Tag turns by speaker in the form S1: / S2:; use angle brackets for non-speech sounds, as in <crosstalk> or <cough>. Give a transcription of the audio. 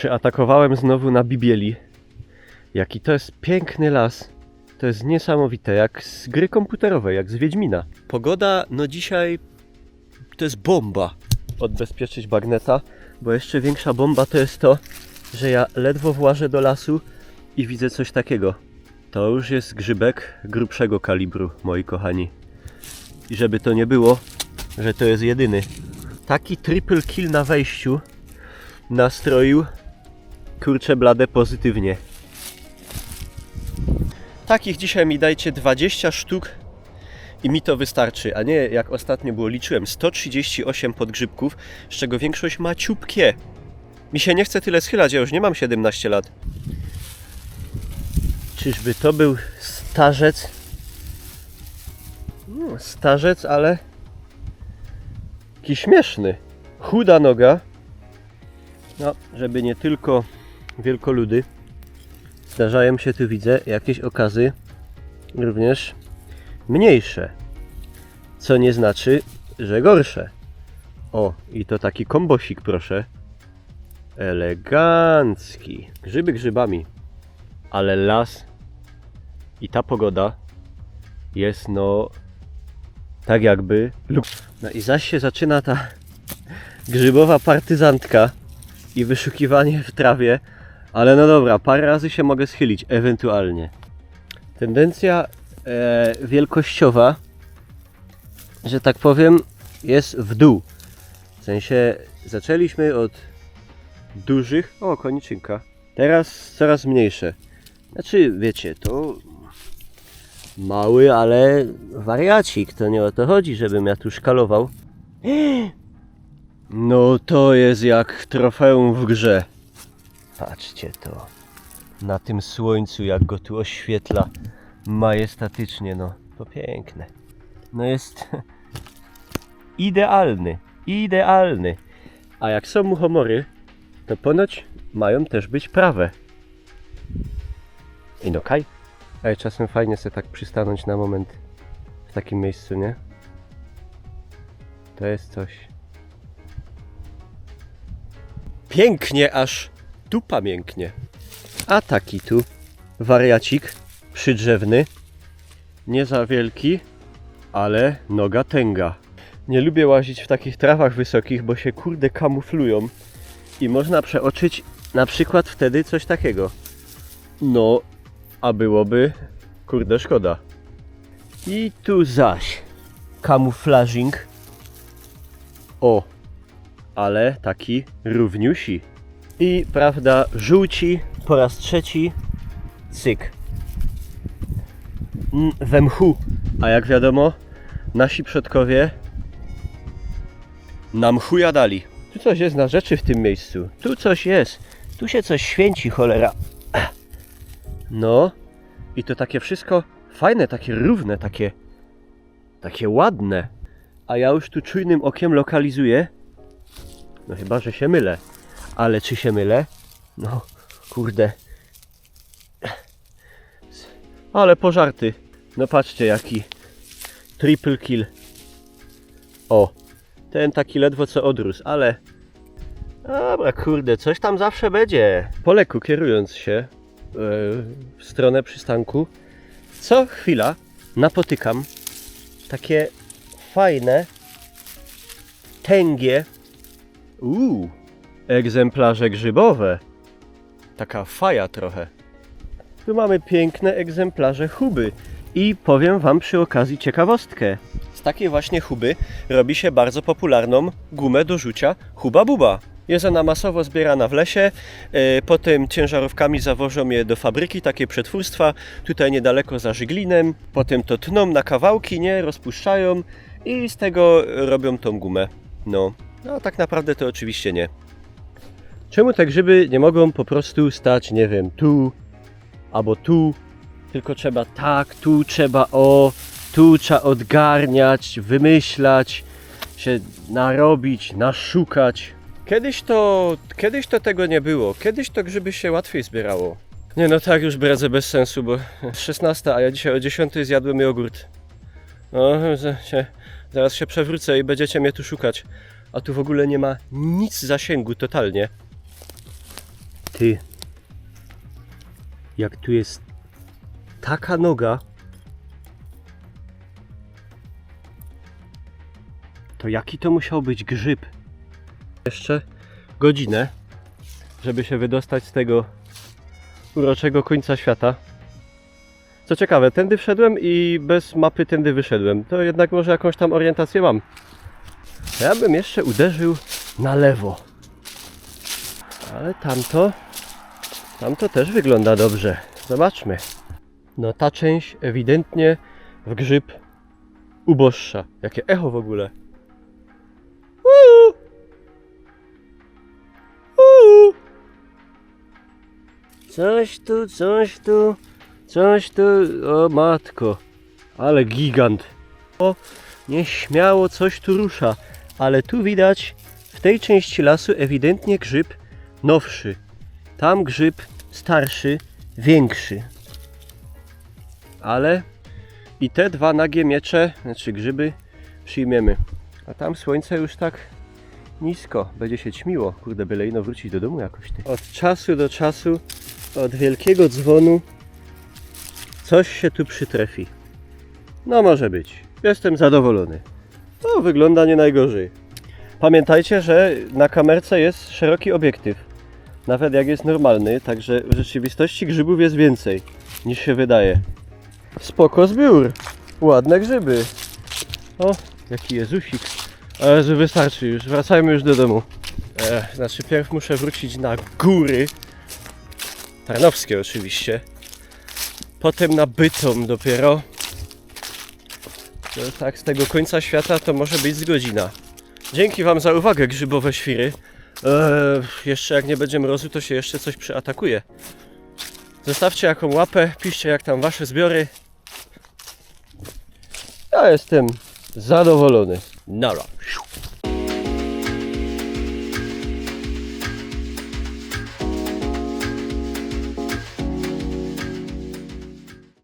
S1: Przyatakowałem znowu na Bibieli. Jaki to jest piękny las. To jest niesamowite, jak z gry komputerowej, jak z Wiedźmina. Pogoda, no dzisiaj to jest bomba. Odbezpieczyć bagneta, bo jeszcze większa bomba to jest to, że ja ledwo włażę do lasu i widzę coś takiego. To już jest grzybek grubszego kalibru, moi kochani. I żeby to nie było, że to jest jedyny. Taki triple kill na wejściu nastroił kurczę blade pozytywnie. Takich dzisiaj mi dajcie 20 sztuk i mi to wystarczy, a nie jak ostatnio było, liczyłem 138 podgrzybków, z czego większość ma ciupkie. Mi się nie chce tyle schylać, ja już nie mam 17 lat. Czyżby to był starzec? No, starzec, ale taki śmieszny. Chuda noga. No, żeby nie tylko wielkoludy. Zdarzają się tu, widzę, jakieś okazy również mniejsze. Co nie znaczy, że gorsze. O, i to taki kombosik, proszę. Elegancki. Grzyby grzybami. Ale las i ta pogoda jest no tak jakby lub no i zaś się zaczyna ta grzybowa partyzantka i wyszukiwanie w trawie ale no dobra, parę razy się mogę schylić, ewentualnie. Tendencja e, wielkościowa, że tak powiem, jest w dół. W sensie zaczęliśmy od dużych, o koniczynka, teraz coraz mniejsze. Znaczy, wiecie, to mały, ale wariacik, to nie o to chodzi, żebym ja tu szkalował. <gasps> No to jest jak trofeum w grze. Patrzcie to. Na tym słońcu, jak go tu oświetla majestatycznie, no to piękne. No jest <laughs> idealny, idealny. A jak są muchomory, to ponoć mają też być prawe. I no kaj. Ale czasem fajnie sobie tak przystanąć na moment w takim miejscu, nie? To jest coś. Pięknie aż tu pamięknie. A taki tu wariacik przydrzewny, nie za wielki, ale noga tęga. Nie lubię łazić w takich trawach wysokich, bo się kurde kamuflują i można przeoczyć na przykład wtedy coś takiego. No, a byłoby kurde szkoda. I tu zaś kamuflażing. O, ale taki równiusi. I prawda, żółci po raz trzeci, cyk. Mm, We mchu. A jak wiadomo, nasi przodkowie nam chuja dali. Tu coś jest na rzeczy w tym miejscu. Tu coś jest. Tu się coś święci, cholera. No. I to takie wszystko fajne, takie równe, takie takie ładne. A ja już tu czujnym okiem lokalizuję. No chyba, że się mylę. Ale czy się mylę? No, kurde. Ale pożarty. No patrzcie jaki. Triple kill. O, ten taki ledwo co odrósł, ale... Dobra, kurde, coś tam zawsze będzie. Po leku kierując się e, w stronę przystanku, co chwila napotykam takie fajne, tęgie, uuu, egzemplarze grzybowe. Taka faja trochę. Tu mamy piękne egzemplarze huby. I powiem Wam przy okazji ciekawostkę. Z takiej właśnie huby robi się bardzo popularną gumę do rzucia Huba Buba. Jest ona masowo zbierana w lesie, e, potem ciężarówkami zawożą je do fabryki, takie przetwórstwa, tutaj niedaleko za Żyglinem, potem to tną na kawałki, nie, rozpuszczają i z tego robią tą gumę. No, no tak naprawdę to oczywiście nie. Czemu te grzyby nie mogą po prostu stać, nie wiem, tu albo tu, tylko trzeba tak, tu trzeba o, tu trzeba odgarniać, wymyślać, się narobić, naszukać. Kiedyś to, kiedyś to tego nie było, kiedyś to grzyby się łatwiej zbierało. Nie no tak już bredzę bez sensu, bo 16, a ja dzisiaj o 10 zjadłem jogurt. No, zaraz się przewrócę i będziecie mnie tu szukać. A tu w ogóle nie ma nic zasięgu totalnie. Ty. Jak tu jest taka noga. To jaki to musiał być grzyb? Jeszcze godzinę, żeby się wydostać z tego uroczego końca świata. Co ciekawe, tędy wszedłem i bez mapy tędy wyszedłem. To jednak może jakąś tam orientację mam. Ja bym jeszcze uderzył na lewo. Ale tamto, tamto też wygląda dobrze. Zobaczmy. No ta część ewidentnie w grzyb uboższa. Jakie echo w ogóle. Uuu! Uuu! Coś tu, coś tu, coś tu. O matko, ale gigant. O, nieśmiało coś tu rusza, ale tu widać w tej części lasu ewidentnie grzyb nowszy. Tam grzyb starszy, większy. Ale i te dwa nagie miecze, znaczy grzyby, przyjmiemy. A tam słońce już tak nisko, będzie się ćmiło. Kurde, byle ino wrócić do domu jakoś ty. Od czasu do czasu, od wielkiego dzwonu, coś się tu przytrefi. No może być. Jestem zadowolony. No, wygląda nie najgorzej. Pamiętajcie, że na kamerce jest szeroki obiektyw. Nawet jak jest normalny, także w rzeczywistości grzybów jest więcej niż się wydaje. Spoko zbiór. Ładne grzyby. O, jaki Jezusik. Ale że wystarczy już, wracajmy już do domu. E, znaczy pierw muszę wrócić na góry. Tarnowskie oczywiście. Potem na Bytom dopiero. Tak, z tego końca świata to może być z godzina. Dzięki Wam za uwagę, grzybowe świry. Eee, jeszcze jak nie będzie mrozu, to się jeszcze coś przyatakuje. Zostawcie jaką łapę, piszcie jak tam Wasze zbiory. Ja jestem zadowolony. Nara.